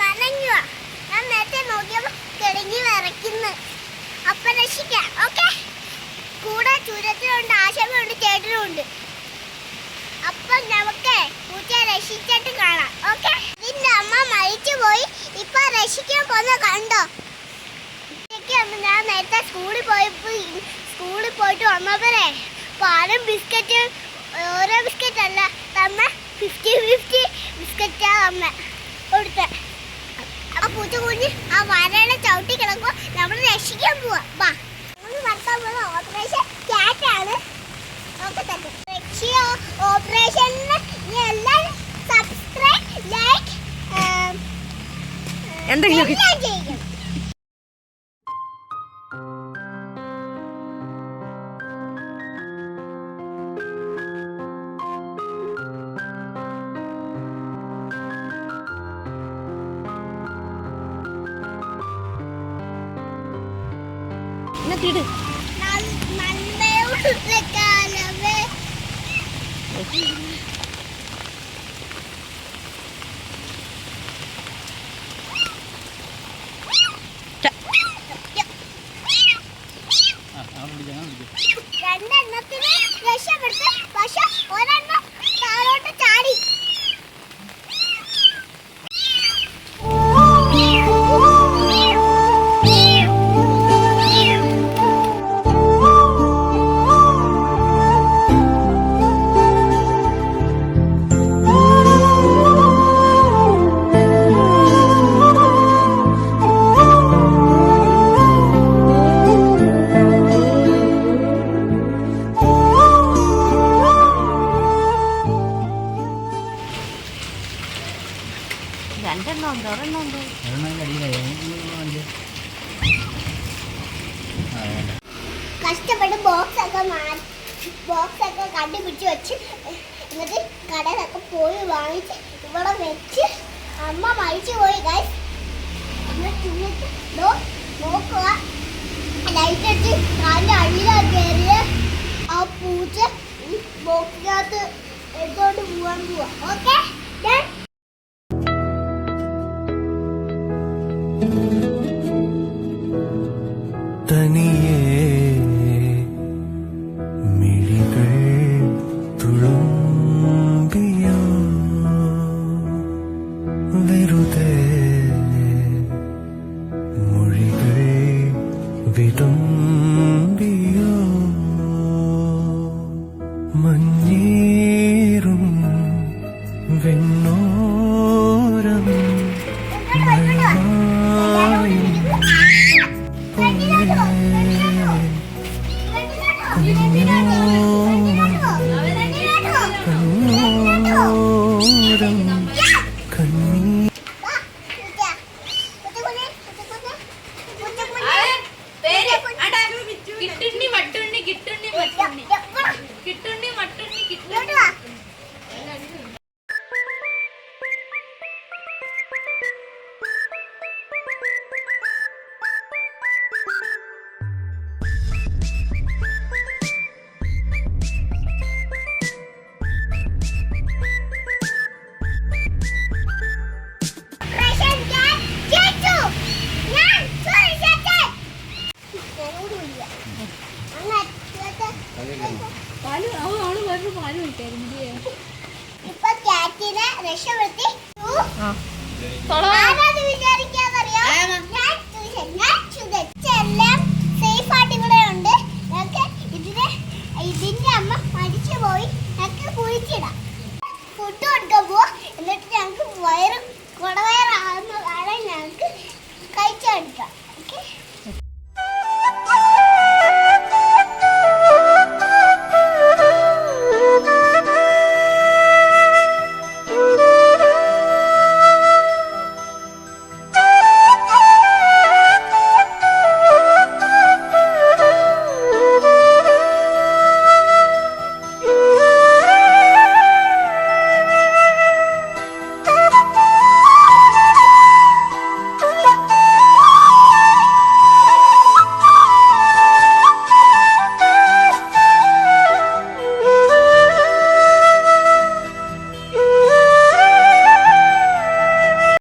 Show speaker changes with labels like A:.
A: നനഞ്ഞുവാ. ഞാൻ നേരത്തെ നോക്കിയപ്പോ കിടങ്ങി വിറയ്ക്കുന്നു. അപ്പൊ രക്ഷിക്കാം ഓക്കെ? കൂടെ ചുരത്തിലുണ്ട് ആശങ്കയുണ്ട് ചേട്ടനുണ്ട് അപ്പൊ നമുക്ക് പൂച്ചയെ രക്ഷിച്ചിട്ട് കാണാം ഓക്കെ? ഇതിന്റെ അമ്മ മരിച്ചു പോയി ഇപ്പൊ രക്ഷിക്കാൻ പോന്ന കണ്ടോ? ഞാൻ നേരത്തെ സ്കൂളിൽ പോയപ്പോ സ്കൂളിൽ പോയിട്ട് വന്നപ്പോഴേ പാലും ബിസ്ക്കറ്റും ഓരോ ബിസ്ക്കറ്റ് അല്ല തമ്മ ഫിഫ്റ്റി ഫിഫ്റ്റി ബിസ്ക്കറ്റാ തമ്മ കൊടുത്ത. ആ പൂച്ച കുഞ്ഞ് ആ വരയുടെ ചവിട്ടി കിടക്കുക നമ്മൾ രക്ഷിക്കാൻ പോവാ. വാ നമ്മൾ നടത്താൻ പോകുന്ന ഓപ്പറേഷൻ ക്യാറ്റാണ് നോക്കട്ടെ രക്ഷിയ ഓപ്പറേഷന് നീ എല്ലാവരും സബ്സ്ക്രൈബ് ലൈക്ക്
B: എന്തെങ്കിലും എന്നിട്ടിട്.
A: രണ്ടെണ്ണത്തിന് രക്ഷപ്പെടുത്ത്
B: രണ്ടെണ്ണം ഉണ്ട് ഒരെണ്ണം ഉണ്ട്
A: കഷ്ടപ്പെട്ട് ബോക്സ് ഒക്കെ ബോക്സ് ഒക്കെ കണ്ടുപിടിച്ച് വെച്ച് എന്നിട്ട് കടയിലൊക്കെ പോയി വാങ്ങിച്ച് ഇവിടെ വെച്ച് അമ്മ മരിച്ചു പോയി ഗൈസ് നോക്കുക. ലൈറ്റ് അടിച്ച് കാലിന്റെ അടിയിലാ കയറിയ ആ പൂച്ച ബോക്സിനകത്ത് എടുത്തോണ്ട് പോവാൻ പോവാ. Okay
B: Thank you. പാൽ അവൾ അവൾ വേറൊരു പാൽ കിട്ടായിരുന്നു
A: ഇപ്പൊ കാറ്റിനെ രക്ഷപ്പെടുത്തി.